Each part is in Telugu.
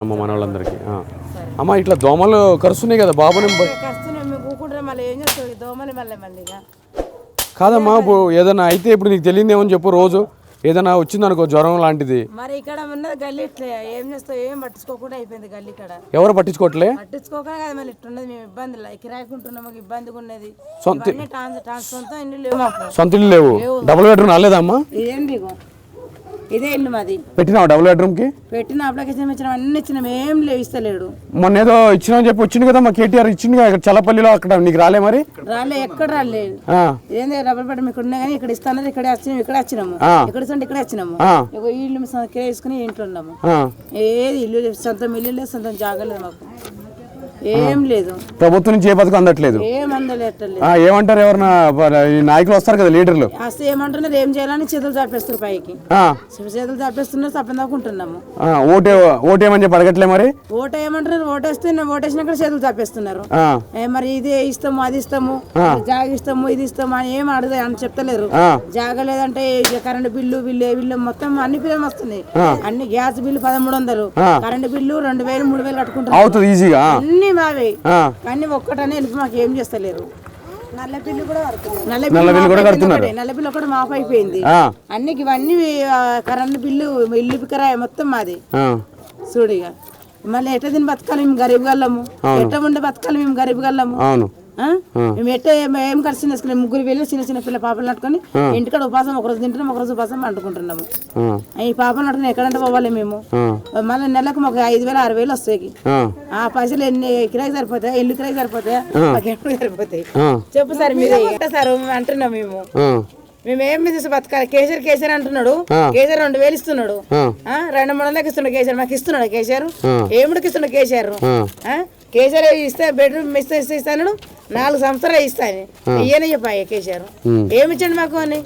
అమ్మ మన వాళ్ళందరికీ ఆ. అమ్మ ఇట్లా దోమలు కరుస్తున్నాయి కదా బాబుని ఏం కాదమ్మా ఇప్పుడు ఏదైనా అయితే ఇప్పుడు నీకు తెలియదేమో అని చెప్పు రోజు. ఏదైనా వచ్చిందనుకో జ్వరం లాంటిది. మరి ఇక్కడ ఉన్నది గల్లీ ఇట్లే. ఏం చేస్తావు? ఏం పట్టించుకోకుండా అయిపోయింది గల్లీ ఇక్కడ. ఎవరు పట్టించుకోవట్లే పట్టించుకోకుండా కదా మళ్ళీ ఇట్టున్నది మేము ఇబ్బంది కిరాయికుంటున్నాం మాకు ఇబ్బందిగా ఉన్నది. సొంత ఇవన్నీ ట్రాన్స్ ట్రాన్స్ సొంతం ఇల్లు లేవు మాకు. సొంత ఇల్లు లేవు. డబుల్ బెడ్రూమ్ రాలేదమ్మా మీకు ఇదే ఇల్లు మాది. పెట్టినావు డబుల్ బెడ్రూమ్కి పెట్టిన అప్లికేషన్ ఇచ్చినాం అన్ని ఇచ్చినాం ఏం లేవు ఇస్తలేడు. మొన్న ఏదో ఇచ్చినా చెప్పి వచ్చింది కదా మా కేటీఆర్ ఇచ్చింది కదా ఇక్కడ చల్లపల్లిలో అక్కడ నీకు రాలే మరి? రాలే ఎక్కడ రాలేదు ఆ, ఇదేంది డబుల్ బెడ్రూమ్ ఇక్కడ ఉన్నాయి కానీ ఇక్కడ ఇస్తానది ఇక్కడే వచ్చినాము ఇక్కడే వచ్చినాము. ఇక్కడ ఇస్తుంటే ఇక్కడే వచ్చినాము. ఈ ఇల్లు తీసుకుని ఇంట్లో ఉన్నాము. ఏది ఇల్లు సొంతం ఇల్లు లేదు సొంతం జాగలేదు మాకు. ఏం లేదు. ప్రభుత్వం నుంచి ఏ పథకం అందట్లేదు? ఏమంటారు ఎవరన్నా నాయకులు వస్తారు కదా లీడర్లు? అసలు ఏమంటున్నారు ఏం చేయాలని చేతులు చాపేస్తారు పైకి. చేతులు చాపేస్తున్నారు తప్పదాకుంటున్నాము ఓటే ఓటేమని చెప్పి అడగట్లే మరి? ఓటు ఏమంటున్నారు ఓటేస్తే ఓటేసినాక చేతులు చాపేస్తున్నారు. మరి ఇది ఇస్తాము అది ఇస్తాము జాగ ఇస్తాము ఇది ఇస్తాము అని ఏం అడగ అని చెప్తలేరు. జాగ లేదంటే కరెంట్ బిల్లు బిల్లు ఏ బిల్లు మొత్తం అన్ని బిల్లు వస్తున్నాయి. అన్ని గ్యాస్ బిల్లు పదమూడు వందలు కరెంట్ బిల్లు రెండు వేలు మూడు వేలు కట్టుకుంటారు అవుతుంది ఈజీగా. అన్ని మావే ఆ, కానీ ఒక్కటనే వెళ్ళి మాకు ఏం చేస్తలేరు? నల్ల బిల్లు కూడా నల్ల నల్ల బిల్లు కూడా మాఫ్ కడుతున్నారు. అయిపోయింది ఒకటే. నల్ల బిల్లు ఒకటి మాఫ్ అయిపోయింది. ఆ, అన్ని ఇవన్నీ కరెంట్ బిల్లు ఇల్లు కిరాయి మొత్తం మాది. ఆ, చూడిగా మళ్ళీ ఎట్లా తిని బతకాలి మేము గరీబ్ గల్లము? ఎట్లా ఉండే బతకాలి మేము గరీబ్ గల్లము? అవును? మేము ఎట్ట ఏం- ఖర్చు చేసుకున్నాం ముగ్గురు వెళ్ళి చిన్న చిన్న పిల్ల పాపలు నట్టుకొని ఇంటికాడ ఉపాసం ఒకరోజు తింటున్నాం ఒకరోజు ఉపాసం అంటుకుంటున్నాము ఆ, ఈ పాపలు నట్టుకుని ఎక్కడంటే పోవాలి మేము. మళ్ళీ నెలకు మాకు ఐదు వేలు ఆరు వేలు వస్తాయి. ఆ, పైసలు ఎన్ని కిరాయి సరిపోతాయి ఇల్లు కిరాయి సరిపోతాయి? ఎప్పుడు సరిపోతాయి. చెప్పు సార్ మీరు సార్ అంటున్నాం మేము. మేము ఏం తీసి బతకాలి? కేసీఆర్ కేసీఆర్ అంటున్నాడు. కేసీఆర్ రెండు వేలు ఇస్తున్నాడు. రెండు మూడు వందలకి ఇస్తున్నాడు కేసీఆర్. మాకు ఇస్తున్నాడు కేసీఆర్? ఆ. ఏమిడికి ఇస్తున్నాడు. ఆ? కేసీఆర్ ఇస్తే బెడ్రూమ్ ఇస్తే ఇస్తే ఇస్తాను నాలుగు సంవత్సరాలు ఇస్తాను ఇయ్యనే చెప్పాయి కేసీఆర్ ఉమ్. ఏమి ఇచ్చాడు మాకు అని?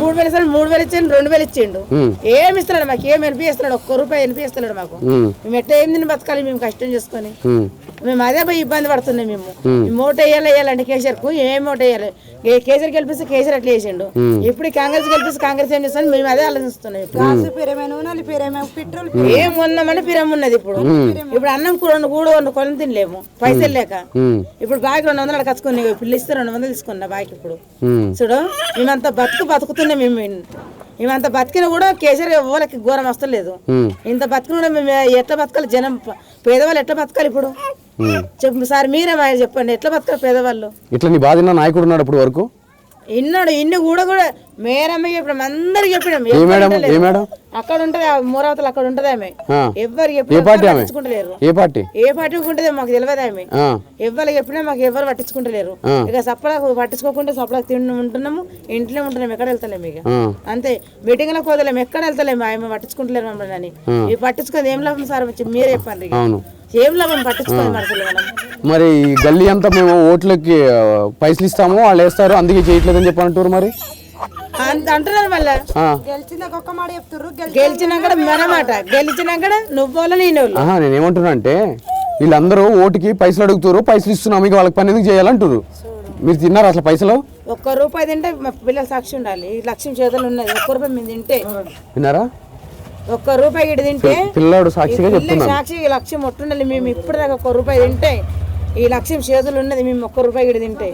మూడు వేలు ఇస్తాడు మూడు వేలు ఇచ్చాడు రెండు వేలు ఇచ్చిండు. ఏమి ఇస్తున్నాడు మాకు? ఏమి ఎనిపిస్తున్నాడు ఒక్క రూపాయి ఎనిపిస్తున్నాడు మాకు. మేము ఎట్లా ఏం తిని బతకాలి మేము కష్టం చేసుకొని? మేము అదే పోయి ఇబ్బంది పడుతున్నాం మేము. మేము ఓటు వేయాలి వేయాలంటే కేసీఆర్కు ఏం ఓటు వేయాలి? కేసీఆర్ గెలిపిస్తే కేసీఆర్ అట్లా వేసిండు. ఇప్పుడు కాంగ్రెస్ గెలిపిస్తే కాంగ్రెస్ ఏం చేస్తాను మేము అదే ఆలోచిస్తున్నాం. ఏం కొన్నామని పిరం ఉన్నది ఇప్పుడు? ఇప్పుడు అన్నం కూర కూడ వండు కొని తినలేము. పైసలు లేక. ఉమ్, ఇప్పుడు బాకి రెండు వందలు కచ్చుకుని పిల్లి ఇస్తే రెండు వందలు తీసుకున్నా బాకి ఇప్పుడు. చూడు మేమంతా బతుకు బతుకుతున్నాం మేము మేమంత బతికినా కూడా కేసీఆర్ ఎవరికి ఘోరం వస్తలేదు. ఇంత బతికిన కూడా మేము ఎట్లా బతకాలి? జనం పేదవాళ్ళు ఎట్లా బతకాలి ఇప్పుడు. చెప్పు సార్ మీరే మా చెప్పండి ఎట్లా బతకాలి పేదవాళ్ళు? ఇట్లా నీ బాధ నాయకుడు ఉన్నాడు ఇప్పుడు వరకు? ఇన్నాడు ఇన్ని కూడా కూడా మేరమ్మ అందరికి మేడం ఏ మేడం? అక్కడ ఉంటది మూరావతలు అక్కడ ఉంటది ఆమె. ఎవరు పట్టించుకుంటలేరు. ఏ పార్టీ? ఏ పార్టీ ఉంటదో మాకు తెలియదు ఆమె. ఎవరు చెప్పినా మాకు ఎవరు పట్టించుకుంటలేరు. ఇక సప్పడా పట్టించుకోకుండా సప్పడా తిండి ఉంటున్నాము ఇంట్లో ఉంటున్నాము ఎక్కడ వెళ్తలేము ఇక. అంతే. మీటింగ్లకు పోదలేము ఎక్కడ వెళ్తలేము ఆమె పట్టించుకుంటలేరు మమ్మల్ని అని. ఈ పట్టించుకుంది ఏం లాభం సార్ వచ్చి మీరే చెప్పండి ఏం లాభం పట్టించుకోదు మనసులు మనం మరి ఈ గల్లీ అంతా మేము ఓట్లకి పైసలు ఇస్తాము వాళ్ళు వేస్తారు అందుకే చేయట్లేదని చెప్పి అంటారు మరి? అంత అంటున్నారు మళ్ళా? ఆ, గెలిచినాక మన మాట గెలిచినాక నేను వాళ్ళు. ఆహా నేను ఏమంటున్నా అంటే వీళ్ళందరూ ఓటుకి పైసలు అడుగుతారు పైసలు ఇస్తున్నాం ఇక వాళ్ళకి పని ఎందుకు చేయాలంటారు మీరు తిన్నారా అసలు పైసలు? ఒక్క రూపాయి తింటే మా పిల్లల సాక్షి ఉండాలి. ఈ లక్ష్యం చేతులు ఉన్నది. ఒక్క రూపాయి మేము తింటే. విన్నారా ఒక్క రూపాయి ఇటు తింటే పిల్లాడు సాక్షిగా పిల్ల చెప్తున్నాను. సాక్షి ఈ లక్ష్యం ఒట్టుండాలి. మేము ఇప్పుడు దాకా ఒక్క రూపాయి తింటే ఈ లక్ష్యం చేతులు ఉన్నది మేము ఒక్క రూపాయి ఇటు తింటే.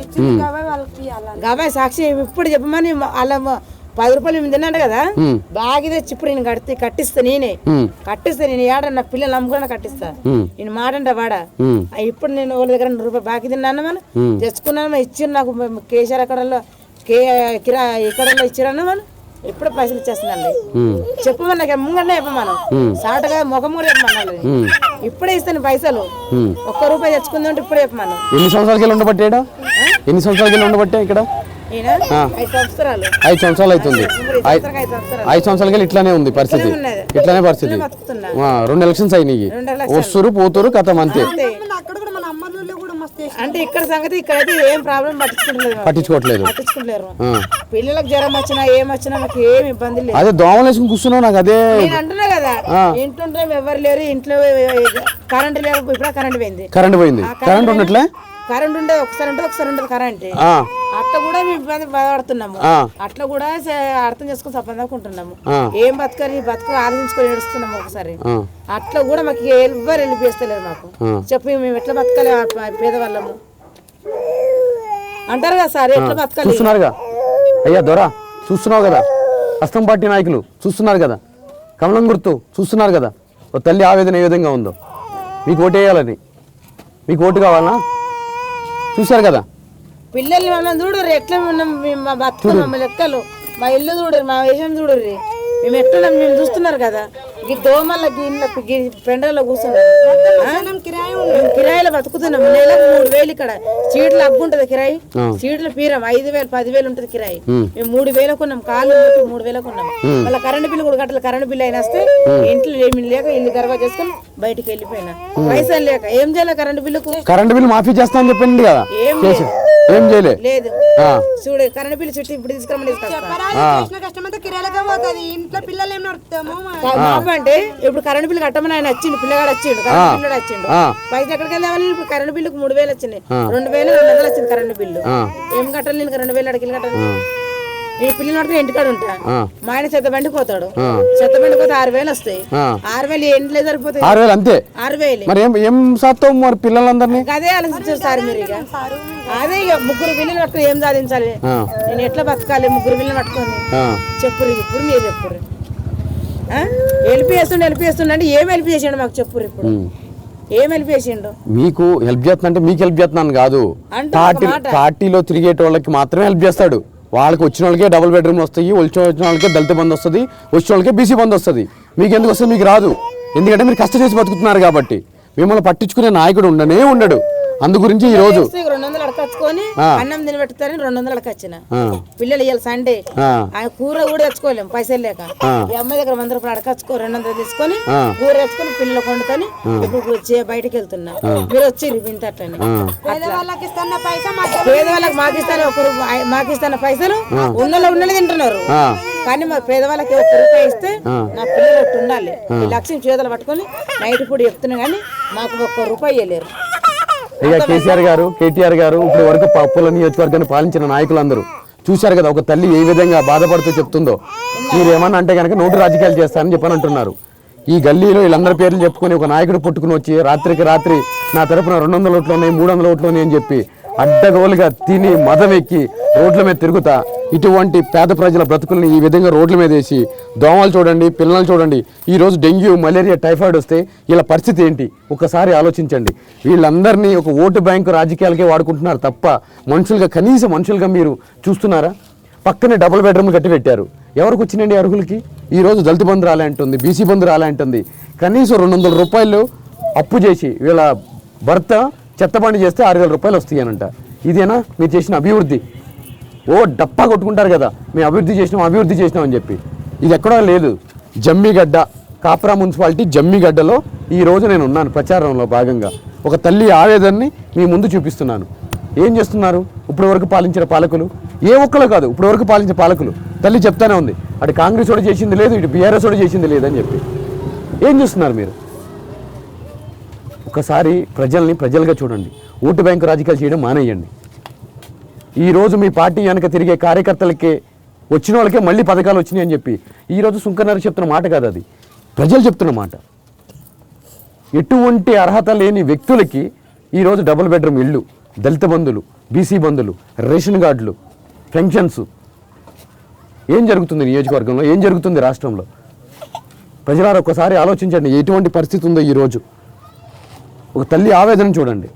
గాబాయ్ సాక్షి ఇప్పుడు చెప్పమని అలా పది రూపాయలు మేము తిన్నాడు కదా బాగా తెచ్చి ఇప్పుడు నేను కడితే కట్టిస్తా నేనే. కట్టిస్తా నేను ఏడ నా పిల్లలు నమ్ముకున్నా కట్టిస్తా. నేను మాట అంటే వాడా. ఇప్పుడు నేను వాళ్ళ దగ్గర రెండు రూపాయలు బాకీ తిన్నాను మనం. తెచ్చుకున్నాను ఇచ్చిన నాకు కేసీఆర్ అక్కడలో కే కిరా ఎక్కడల్లో ఇచ్చారన్న మనం ఎప్పుడు పైసలు ఇచ్చేస్తున్నాండి? ఉమ్, చెప్పమని నాకు ముంగనే చెప్పమను సాటగా ముఖం కూడా చెప్పమన్నాను ఉమ్, ఇప్పుడే ఇస్తాను పైసలు. ఒక్క రూపాయి తెచ్చుకుందాం అంటే ఇప్పుడే ఎన్ని సంవత్సరాలకి ఉండబట్టాడా ఎన్ని సంవత్సరాలకి ఉండబట్టే ఇక్కడ? ఐదు సంవత్సరాలు. అవుతుంది. ఐదు సంవత్సరాలు ఐదు సంవత్సరాలకి వెళ్ళి ఇట్లానే ఉంది పరిస్థితి. ఇట్లానే పరిస్థితి. రెండు ఎలక్షన్స్ అయినాయి. వస్తురు పోతురు కథం అంతే. అంటే ఇక్కడ సంగతి ఇక్కడైతే ఏం ప్రాబ్లం పట్టించుకుంటలేదు. పట్టించుకోవట్లేదు. పట్టించుకుంటలేరు ఆ. పిల్లలకు జ్వరం వచ్చినా ఏం వచ్చినా మాకు ఏం ఇబ్బంది లేదు. అదే దోమలు వేసుకుని కూర్చున్నావు నాకు అదే నేను అంటున్నా కదా ఇంట్లో ఎవరు లేరు ఇంట్లో కరెంట్ లేరు ఇప్పుడు కరెంట్ పోయింది. కరెంట్ పోయింది. కరెంట్ ఉన్నట్లే? కరెంట్ ఉండదు ఒకసారి ఉంటుంది ఒకసారి ఉండదు కరెంట్. అట్లా కూడా మేము ఇబ్బంది బాధపడుతున్నాము. అట్లా కూడా అర్థం చేసుకుని సంపాదనుకుంటున్నాము ఆ. ఏం బతకని బతుకు ఆలోచించుకొని ఏడుస్తున్నాము ఒకసారి. అట్లా కూడా మాకు ఎవ్వరు వెళ్ళిపోస్తలేదు మాకు. చెప్పి మేము ఎట్లా బతకాలి పేదవాళ్ళము? అంటారు కదా సార్ ఎట్లా బతకాలి? చూస్తున్నారుగా? అయ్యా దొర చూస్తున్నావు కదా? అస్తం పార్టీ నాయకులు చూస్తున్నారు కదా? కమలం గుర్తు చూస్తున్నారు కదా? ఓ తల్లి ఆవేదన ఏ విధంగా ఉందో? మీకు ఓటు వేయాలని. మీకు ఓటు కావాలనా? చూశారు కదా? పిల్లల్ని మమ్మల్ని చూడరు ఎట్లా ఉన్నాం మేము మా బతుకు మమ్మల్ని లెక్కలు? మా ఇల్లు చూడరు మా వేషం చూడరు మేము ఎట్లున్నాం మేము చూస్తున్నారు కదా. ఈ దోమల గిన్నెల పెండలో కూర్చున్నాం కిరాయిలో బతుకుతున్నాం. నెలకు మూడు వేలు ఇక్కడ. చీట్లు అగ్గుంటది కిరాయి. ఆ. చీట్లు పీరం ఐదు వేలు పది వేలు ఉంటది కిరాయి. మేము మూడు వేలకు ఉన్నాం కాళ్ళు మూడు వేలకు ఉన్నాం మళ్ళీ కరెంట్ బిల్లు కూడా కట్టాలి. కరెంట్ బిల్లు అయినా వస్తే ఇంట్లో ఏమి లేక ఇల్లు గర్వ చేసుకొని బయటికి వెళ్ళిపోయినా. పైసలు లేక. ఏం చేయాలి కరెంట్ బిల్లుకు? కరెంటు బిల్ మాఫీ చేస్తా అని చెప్పింది కదా. ఏం చేసి. ఏం చేయలే. లేదు. ఆ, చూడు కరెంట్ బిల్లు చుట్టూ ఇప్పుడు తీసుకురమ్మని అంటే ఇప్పుడు కరెంట్ బిల్లు కట్టమని ఆయన వచ్చిండు పిల్లగాడు వచ్చిండు కరెంట్ బిల్లు వచ్చిండు. పైసలు ఎక్కడికి వెళ్ళామని ఇప్పుడు కరెంట్ బిల్లుకు మూడు వేలు వచ్చినాయి. రెండు వేలు రెండు వందలు వచ్చింది కరెంట్ బిల్లు. ఏం కట్టాలి నేను రెండు వేలు అడిగి కట్టాలి నేను పిల్లలు పట్టుకుని ఇంటికాడ ఉంటా. మా ఆయన చెత్త బండి పోతాడు. చెత్త బండి పోతే ఆరు వేలు వస్తాయి. ఆరు వేలు ఇంట్లో సరిపోతాయి? ఆరు వేలు అంతే. ఆరు వేలు. మరి ఏం ఏం సాత్తావు మరి పిల్లలందరినీ? అదే ఆలోచించారు సార్ మీరు ఇక. అదే ఇక ముగ్గురు పిల్లలు పట్టుకుని ఏం సాధించాలి. నేను ఎట్లా బతకాలి ముగ్గురు పిల్లలు పట్టుకొని? చెప్పురు ఇప్పుడు మీరు చెప్పురు హెల్ప్ చేస్తుండే హెల్ప్ చేస్తుండే అంటే ఏం హెల్ప్ చేసిండు మాకు చెప్పురు ఇప్పుడు. ఏం హెల్ప్ చేసిండు? మీకు హెల్ప్ చేస్తున్నా అంటే మీకు హెల్ప్ చేస్తున్నాను కాదు. పార్టీ. పార్టీలో తిరిగేటోళ్ళకి మాత్రమే హెల్ప్ చేస్తాడు. వాళ్ళకి వచ్చిన వాళ్ళకే డబుల్ బెడ్రూమ్ వస్తాయి వచ్చిన వచ్చిన వాళ్ళకే దళిత బంధు వస్తుంది వచ్చిన వాళ్ళకే బీసీ బంధు వస్తుంది. మీకు ఎందుకు వస్తుంది? మీకు రాదు. ఎందుకంటే మీరు కష్టం చేసి బతుకుతున్నారు కాబట్టి. మిమ్మల్ని పట్టించుకునే నాయకుడు ఉండనే ఉండడు. అందు గురించి ఈ రోజు రెండు వందలు అడకచ్చుకొని. అన్నం తిని పెడతారని రెండు వందలు అడకొచ్చిన. పిల్లలు ఇవాళ సండే. ఆ, ఆ కూర కూడా తెచ్చుకోలేము పైసలు లేక. ఈ అమ్మాయి దగ్గర వంద రూపాయలు అడకచ్చుకో రెండు వందలు తీసుకొని. కూర తెచ్చుకొని పిల్లలు వండుకొని ఇప్పుడు వచ్చి బయటకు వెళ్తున్నా. మీరు వచ్చి ఇంత అట్లని పేదవాళ్ళకి ఇస్తున్న పైసా మాకు పేదవాళ్ళకి మాకు ఇస్తాను ఒక రూపాయి మాకు ఇస్తాను పైసలు ఉన్నలో ఉన్నది తింటున్నారు. కానీ మా పేదవాళ్ళకి ఒక్క రూపాయి ఇస్తే నా పిల్లలు ఉండాలి ఈ లక్ష్యం చేతులు పట్టుకొని నైట్ పూట చెప్తున్నా కానీ మాకు ఒక్క రూపాయి ఇవ్వలేరు అయ్యా కేసీఆర్ గారు కేటీఆర్ గారు ఇప్పుడు వరకు పప్పుల నియోజకవర్గాన్ని పాలించిన నాయకులందరూ చూశారు కదా ఒక తల్లి ఏ విధంగా బాధపడుతూ చెప్తుందో. మీరు ఏమన్నా అంటే కనుక నోటు రాజకీయాలు చేస్తారని చెప్పని అంటున్నారు. ఈ గల్లీలో వీళ్ళందరి పేర్లు చెప్పుకొని ఒక నాయకుడు పుట్టుకుని వచ్చి రాత్రికి రాత్రి నా తరపున రెండు వందల ఓట్లు ఉన్నాయి మూడు వందల ఓట్లు ఉన్నాయి అని చెప్పి అడ్డగోలుగా తిని మదం ఎక్కి రోడ్ల మీద తిరుగుతా ఇటువంటి పేద ప్రజల బ్రతుకుల్ని ఈ విధంగా రోడ్ల మీద వేసి దోమలు చూడండి పిల్లలు చూడండి ఈరోజు డెంగ్యూ మలేరియా టైఫాయిడ్ వస్తే వీళ్ళ పరిస్థితి ఏంటి? ఒకసారి ఆలోచించండి. వీళ్ళందరినీ ఒక ఓటు బ్యాంకు రాజకీయాలకే వాడుకుంటున్నారు తప్ప మనుషులుగా కనీసం మనుషులుగా మీరు చూస్తున్నారా? పక్కనే డబుల్ బెడ్రూమ్ కట్టి పెట్టారు. ఎవరికి వచ్చినండి అర్హులకి? ఈరోజు దళిత బంధు రాలే అంటుంది బీసీ బంధు రాలే అంటుంది. కనీసం రెండు వందల రూపాయలు అప్పు చేసి వీళ్ళ భర్త చెత్తబండి చేస్తే ఆరు వేల రూపాయలు వస్తాయనంట. ఇదేనా? మీరు చేసిన అభివృద్ధి. ఓ డప్పా కొట్టుకుంటారు కదా మేము అభివృద్ధి చేసినాం అభివృద్ధి చేసినాం అని చెప్పి. ఇది ఎక్కడా లేదు. జమ్మిగడ్డ కాపురా మున్సిపాలిటీ జమ్మిగడ్డలో ఈ రోజు నేను ఉన్నాను ప్రచారంలో భాగంగా. ఒక తల్లి ఆవేదనని మీ ముందు చూపిస్తున్నాను. ఏం చేస్తున్నారు? ఇప్పటి వరకు పాలించిన పాలకులు? ఏ ఒక్కరు కాదు ఇప్పటి వరకు పాలించిన పాలకులు. తల్లి చెప్తానే ఉంది అటు కాంగ్రెస్ వాడు చేసింది లేదు ఇటు బీఆర్ఎస్ వాడు చేసింది లేదని చెప్పి. ఏం చేస్తున్నారు మీరు? ఒకసారి ప్రజల్ని ప్రజలుగా చూడండి. ఓటు బ్యాంకు రాజకీయాలు చేయడం మానేయండి. ఈరోజు మీ పార్టీ వెనక తిరిగే కార్యకర్తలకే వచ్చిన వాళ్ళకే మళ్ళీ పథకాలు వచ్చినాయి అని చెప్పి. ఈరోజు రోజు చెప్తున్న మాట కాదు అది. ప్రజలు చెప్తున్న మాట. ఎటువంటి అర్హత లేని వ్యక్తులకి ఈరోజు డబుల్ బెడ్రూమ్ ఇల్లు దళిత బంధులు బీసీ బంధులు రేషన్ కార్డులు పెన్షన్స్. ఏం జరుగుతుంది నియోజకవర్గంలో? ఏం జరుగుతుంది రాష్ట్రంలో? ప్రజలారా ఒక్కసారి ఆలోచించండి ఎటువంటి పరిస్థితి ఉందో ఈరోజు ఒక తల్లి ఆవేదన చూడండి.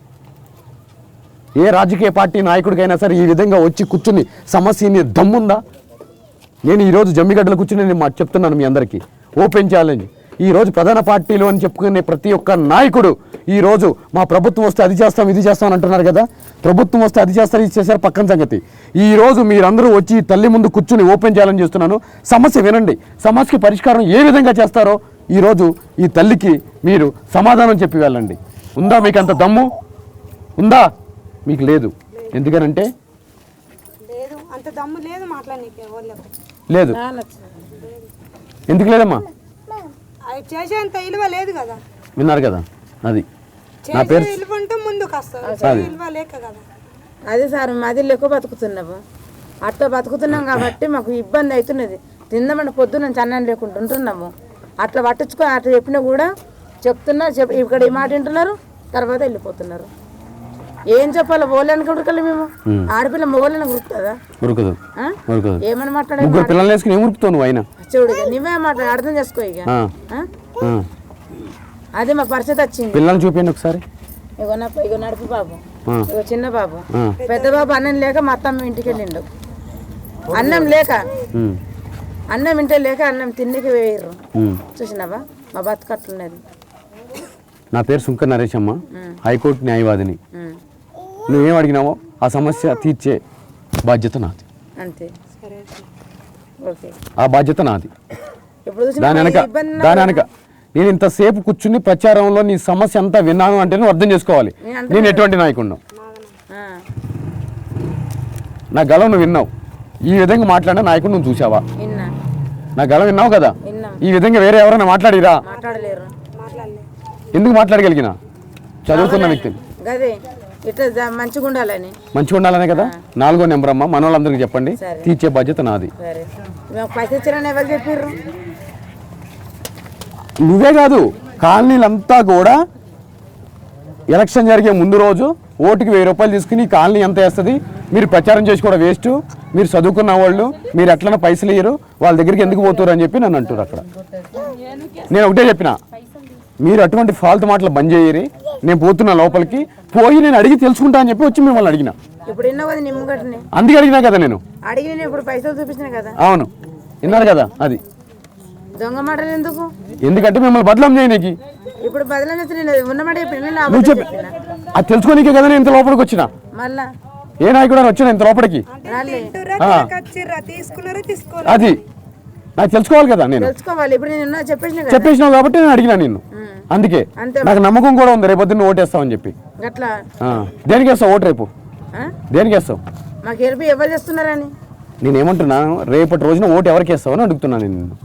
ఏ రాజకీయ పార్టీ నాయకుడికైనా సరే ఈ విధంగా వచ్చి కూర్చుని సమస్యని దమ్ముందా? నేను ఈరోజు జమ్మిగడ్డలు కూర్చుని నేను చెప్తున్నాను మీ అందరికీ. Open challenge. ఈ రోజు ప్రధాన పార్టీలు అని చెప్పుకునే ప్రతి ఒక్క నాయకుడు ఈరోజు మా ప్రభుత్వం వస్తే అది చేస్తాం ఇది చేస్తాం అని అంటున్నారు కదా? ప్రభుత్వం వస్తే అది చేస్తారు ఇది చేశారు పక్కన సంగతి. ఈరోజు మీరందరూ వచ్చి తల్లి ముందు కూర్చుని ఓపెన్ ఛాలెంజ్ చేస్తున్నాను. సమస్య వినండి. సమస్యకి పరిష్కారం ఏ విధంగా చేస్తారో ఈరోజు ఈ తల్లికి మీరు సమాధానం చెప్పి వెళ్ళండి. ఉందా మీకు అంత దమ్ము? ఉందా? మీకు లేదు. ఎందుకనంటే? లేదు అంత దమ్ము లేదు మాట్లాడనీకే వాళ్ళకు లేదు. ఎందుకు లేదమ్మా? చేసేంత విలువ లేదు కదా. విన్నారు కదా? అది. నా పేరు అదే. సార్ మాది లెక్క బతుకుతున్నాము. అట్లా బతుకుతున్నాం కాబట్టి మాకు ఇబ్బంది అవుతున్నది. తిందామంటే పొద్దున్న అన్నం లేకుండా ఉంటున్నాము. అట్లా పట్టించుకో అట్లా చెప్పినా కూడా చెప్తున్నా చెప్ ఇక్కడ ఈ మాట వింటున్నారు తర్వాత వెళ్ళిపోతున్నారు. ఏం చెప్పాలి? ఓళ్ళని కుడకలు మేము. ఆడపిల్ల ఉరుకుదు. ఆ? ఉరుకుదు. ఏమని మాట్లాడే ముగ్గురు వేసుకుని ఏం ఉరుకుతావు నువ్వు అయినా? చూడు నువ్వే మాట్లాడు అర్థం చేసుకో ఇక. అదే మా పరిస్థితి వచ్చింది. పిల్లల్ని చూపించండి ఒకసారి. ఇగో నా ఇగో నడుపు బాబు. ఇగో చిన్న బాబు. పెద్ద బాబు అన్నం లేక మా అత్తమ్మ ఇంటికి వెళ్ళిండు. అన్నం లేక. అన్నం ఇంటే లేక అన్నం తిండికి వేయరు. చూసినావా? మా బతుకట్లున్నది నా పేరు సుంకర్ నరేష్ అమ్మ. హైకోర్టు న్యాయవాదిని. నువ్వేం అడిగినావో ఆ సమస్య తీర్చే బాధ్యత నాది. అంతే. ఓకే. ఆ బాధ్యత నాది. దాని వెనక దాని వెనక నేను ఇంతసేపు కూర్చుని ప్రచారంలో నీ సమస్య అంతా విన్నాను అంటే నువ్వు అర్థం చేసుకోవాలి. నేను ఎటువంటి నాయకుడు నా గలం నువ్వు విన్నావు. ఈ విధంగా మాట్లాడిన నాయకుడు నువ్వు చూసావా విన్నా. నా గలం విన్నావు కదా? ఈ విధంగా వేరే ఎవరైనా మాట్లాడిరా? మాట్లాడలేరు. మాట్లాడలే ఎందుకు మాట్లాడగలిగిన? చదువుకున్న వ్యక్తిని. గదే. ఇట్లా మంచిగా ఉండాలని. మంచిగా ఉండాలనే కదా? నాలుగో నెంబర్ అమ్మ మన వాళ్ళందరికీ చెప్పండి. తీర్చే బాధ్యత నాది. నువ్వే కాదు కాలనీలంతా కూడా ఎలక్షన్ జరిగే ముందు రోజు ఓటుకి వెయ్యి రూపాయలు తీసుకుని కాలనీ ఎంత వేస్తుంది? మీరు ప్రచారం చేసి కూడా వేస్ట్. మీరు చదువుకున్న వాళ్ళు మీరు ఎట్లన్నా పైసలు ఇయ్యరు. వాళ్ళ దగ్గరికి ఎందుకు పోతారు అని చెప్పి నన్ను అంటారు అక్కడ. నేను ఒకటే చెప్పిన మీరు అటువంటి ఫాల్తు మాటలు బంద్ చేయరి. నేను పోతున్నా లోపలికి. పోయి నేను అడిగి తెలుసుకుంటా అని చెప్పి వచ్చి మిమ్మల్ని అడిగిన. ఇప్పుడు అందుకే అడిగినా కదా నేను. అడిగి ఇప్పుడు పైసలు చూపించిన కదా. అవును. విన్నారు కదా అది. దొంగ మాటలు ఎందుకు? ఎందుకంటే మిమ్మల్ని బదలం చేయనీకి. ఇప్పుడు బదిలీ నువ్వు చెప్పి అది తెలుసుకోనీకే కదా నేను ఇంత లోపలికి వచ్చిన. మళ్ళా? ఏ నాయకుడు అని వచ్చిన ఇంత లోపలికి? అది. నాకు తెలుసుకోవాలి కదా నేను. తెలుసుకోవాలి. ఇప్పుడు నేను ఉన్నా చెప్పేసిన చెప్పేసినావు కాబట్టి నేను అడిగినా నిన్ను. అందుకే నాకు నమ్మకం కూడా ఉంది రేపు నువ్వు ఓటేస్తావని చెప్పి. దేనికి వేస్తావు ఓటు రేపు? దేనికి వేస్తావు? ఎవరు చేస్తున్నారని నేను ఏమంటున్నా రేపటి రోజున ఓటు ఎవరికి వేస్తావు అని అడుగుతున్నాను నేను నిన్ను.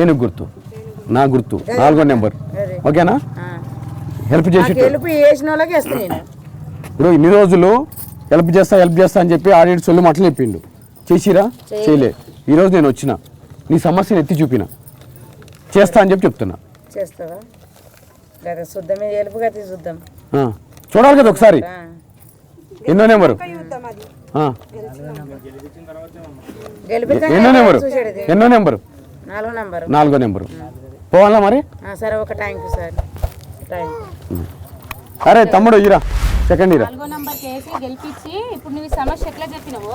ఏనుగు. గుర్తు. నా గుర్తు. నాలుగో నెంబర్. ఓకేనా. హెల్ప్ చేసి హెల్ప్ చేసిన వాళ్ళకి ఇప్పుడు ఇన్ని రోజులు హెల్ప్ చేస్తా హెల్ప్ చేస్తా అని చెప్పి ఆడియో సొల్లు మాటలు చెప్పిండు. చేసిరా? చేయలే. ఈరోజు నేను వచ్చిన. నీ సమస్యను ఎత్తి చూపిన. చేస్తా అని చెప్పి చెప్తున్నా. చేస్తావా? లేదా చూద్దాం ఆ. చూడాలి కదా ఒకసారి. ఎన్నో నెంబరు? ఎన్నో నెంబరు? ఎన్నో నెంబరు? నాలుగో నంబరు. నాలుగో నెంబరు. పోవాలా మరి? ఆ, సరే ఒక thank you sir. Thank you అరే తమ్ముడు ఇరా సెకండ్ ఇరా నాలుగో నంబర్ కేసి గెలిపించి ఇప్పుడు నువ్వు ఈ సమస్య ఎట్లా చెప్పినావో